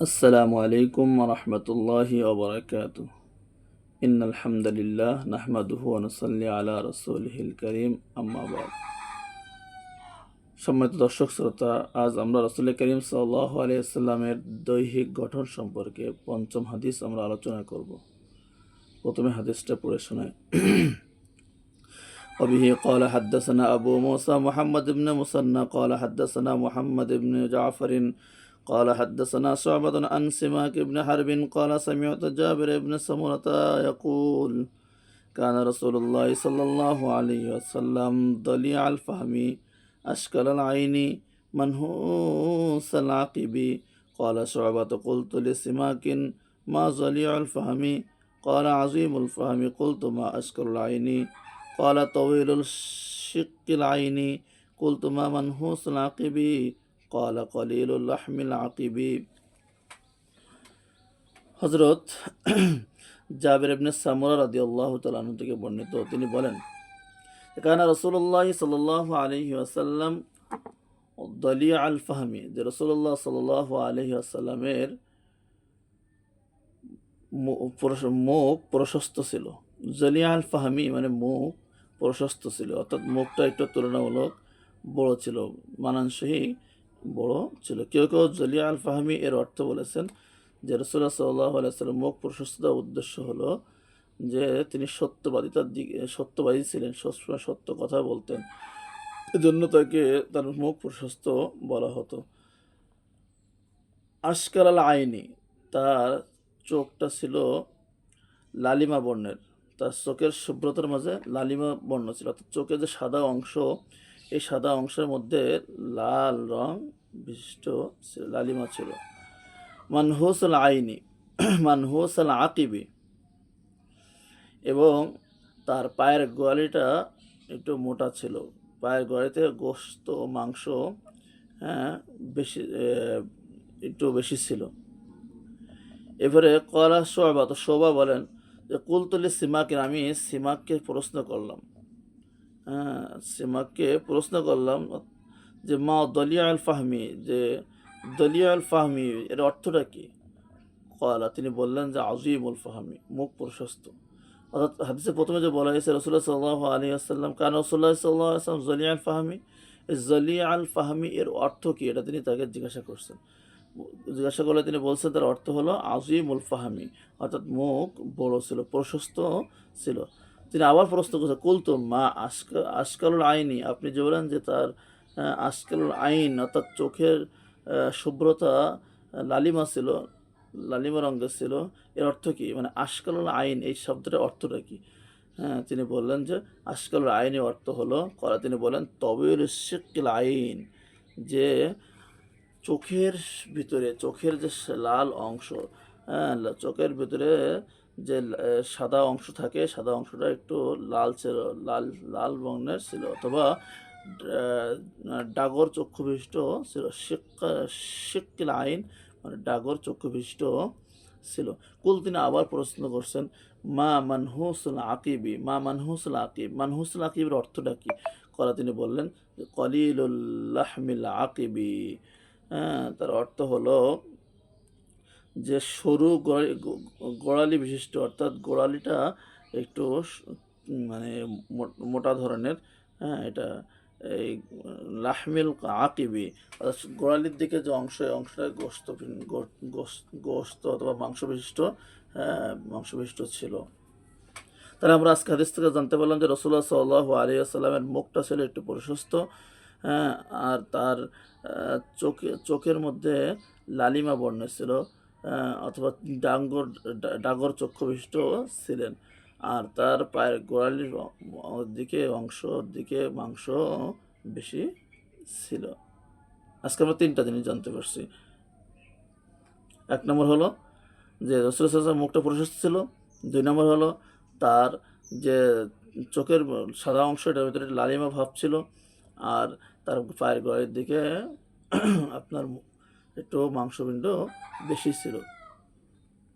السلام عليكم ورحمة الله وبركاته إن الحمد لله نحمده ونصلي على رسوله الكريم أما بعد সম্মানিত দর্শক শ্রোতা আজ আমরা রসুল করিম সাল্লাহ আলিয়াল্লামের দৈহিক গঠন সম্পর্কে পঞ্চম হাদিস আমরা আলোচনা করব প্রথমে হাদিসটা পড়ে শোনায় وبه قال حدثنا أبو موسى محمد بن مسنى قال حدثنا محمد بن جعفر قال حدثنا شعبة عن سماك بن حرب قال سمعت جابر بن سمرة يقول كان رسول الله صلى الله عليه وسلم ضليع الفهم أشكل العين منهوس العقب؟ قال شعبة قلت لسماك ما ضليع الفهم؟ قال عظيم الفهم قلت ما أشكل العين؟ قال طويل الشق العين قلت ما منهوس العقب؟ কলা কলিউল্লাহমিল আকিবি হজরত জাবির ইবনে সামুরা রাদি আল্লাহ তালন থেকে বর্ণিত, তিনি বলেন, কানা রসুল্লাহ সাল আলহি আসাল্লাম দলিয়া আল ফাহমি যে রসুল্লাহ সাল আলহি আসাল্লামের মুখ প্রশস্ত ছিল। জলিয়া আল ফাহমি মানে মুখ প্রশস্ত ছিল, অর্থাৎ মুখটা একটু তুলনামূলক বড় ছিল মানানসহী বড় ছিল। কেউ কেউ জলিয়া আল ফাহমি এর অর্থ বলেছেন যে রসুল্লাহ সাল্লাহ আলাইসাল্লাম মুখ প্রশস্ততার উদ্দেশ্য হলো যে তিনি সত্যবাদিতার দিকে, সত্যবাদী ছিলেন, সবসময় সত্য কথা বলতেন। এজন্য তাকে তার মুখ প্রশস্ত বলা হতো। আশকাল আল আইনি তার চোখটা ছিল লালিমা বর্ণের। তার চোখের শুভ্রতার মাঝে লালিমা বর্ণ ছিল। অর্থাৎ চোখের যে সাদা অংশ, এই সাদা অংশের মধ্যে লাল রং বিশিষ্ট লালিমা ছিল। মানহুস আল আইনি মানহুস আল আকিবি। এবং তার পায়ের গোয়ালিটা একটু মোটা ছিল। পায়ের গোয়ালিতে গোস্ত, মাংস হ্যাঁ বেশি একটু বেশি ছিল। এবারে কলা শোভা তো শোভা বলেন যে কুলতলি সিমাকে আমি সিমাককে প্রশ্ন করলাম। হ্যাঁ সিমাককে প্রশ্ন করলাম যে মা দলিয়া আল ফাহমি, যে দলিয়া আল ফাহমি, এর অর্থটা কি? কলা তিনি বললেন যে আজিমুল ফাহমি, মুখ প্রশস্ত। অর্থাৎ হাদিসে প্রথমে যে বলা হয়েছে রসুল্লাহ সাল্লাহ আলী আসাল্লাম কান রসুল্লাহ সাল্লাহ আসলাম জলিয়া আল ফাহমি? জলিয়া আল ফাহমি এর অর্থ কি? এটা তিনি তাকে জিজ্ঞাসা করছেন। জিজ্ঞাসা করলে তিনি বলছেন, তার অর্থ হলো আজিমুল ফাহামি। অর্থাৎ মুখ বড় ছিল, প্রশস্ত ছিল। তিনি আবার প্রশ্ন করছেন, কুলতো মা আশকা, আশকালুল আইনি? আপনি যে বলেন যে তার আশকালুল আইন, অর্থাৎ চোখের শুভ্রতা লালিমা ছিল, লালিমা রঙের ছিল, এর অর্থ কী? মানে আশকালুল আইন, এই শব্দটার অর্থটা কী? হ্যাঁ তিনি বললেন যে আশকালুল আইনের অর্থ হলো, করা তিনি বলেন, তবির শিকিল আইন, যে চোখের ভিতরে, চোখের যে লাল অংশ হ্যাঁ চোখের ভিতরে যে সাদা অংশ থাকে, সাদা অংশটা একটু লাল ছিল, লাল লাল বর্ণের ছিল, অথবা ডাগর শিক্কা শিক্কিল আইন মানে ডাগর চক্ষুবিষ্ট ছিল। কুল তিনি আবার প্রশ্ন করছেন, মা মানহুসুল আকিবি, মা মানহুসুল আকিব, মানহুসুল আকিবের অর্থটা কি? করা তিনি বললেন কলিলুল্লাহমিল আকিবি। হ্যাঁ তার অর্থ হলো যে সরু গোড়ালি বিশিষ্ট, অর্থাৎ গোড়ালিটা একটু মানে মোটা ধরনের হ্যাঁ এটা এই, লাহমিল আকিবি গোড়ালির দিকে যে অংশ, এই অংশটা গোস্ত গোস্ত অথবা মাংস বিশিষ্ট হ্যাঁ মাংস বিশিষ্ট ছিল। তাহলে আমরা আজকে হাদিস থেকে জানতে পারলাম যে রসুল্লাহ সাল্লাহ আলিয়া সাল্লামের মুখটা ছিল একটু প্রশস্ত হ্যাঁ আর তার চোখে, চোখের মধ্যে লালিমা বর্ণ ছিল অথবা ডাঙ্গর, ডা- চক্ষু চক্ষুবিষ্ট ছিলেন। আর তার পায়ের গোড়ালির দিকে অংশ, দিকে মাংস বেশি ছিল। আজকে আমরা তিনটা জিনিস জানতে পারছি। এক নম্বর হলো যে রসুল সাল্লামের মুখটা প্রশস্ত ছিল। দুই নম্বর হলো তার যে চোখের সাদা অংশ, এটার ভিতরে লালিমা ভাব ছিল। আর তার পায়ের গোড়ালির দিকে আপনার একটু মাংসপিণ্ড বেশি ছিল।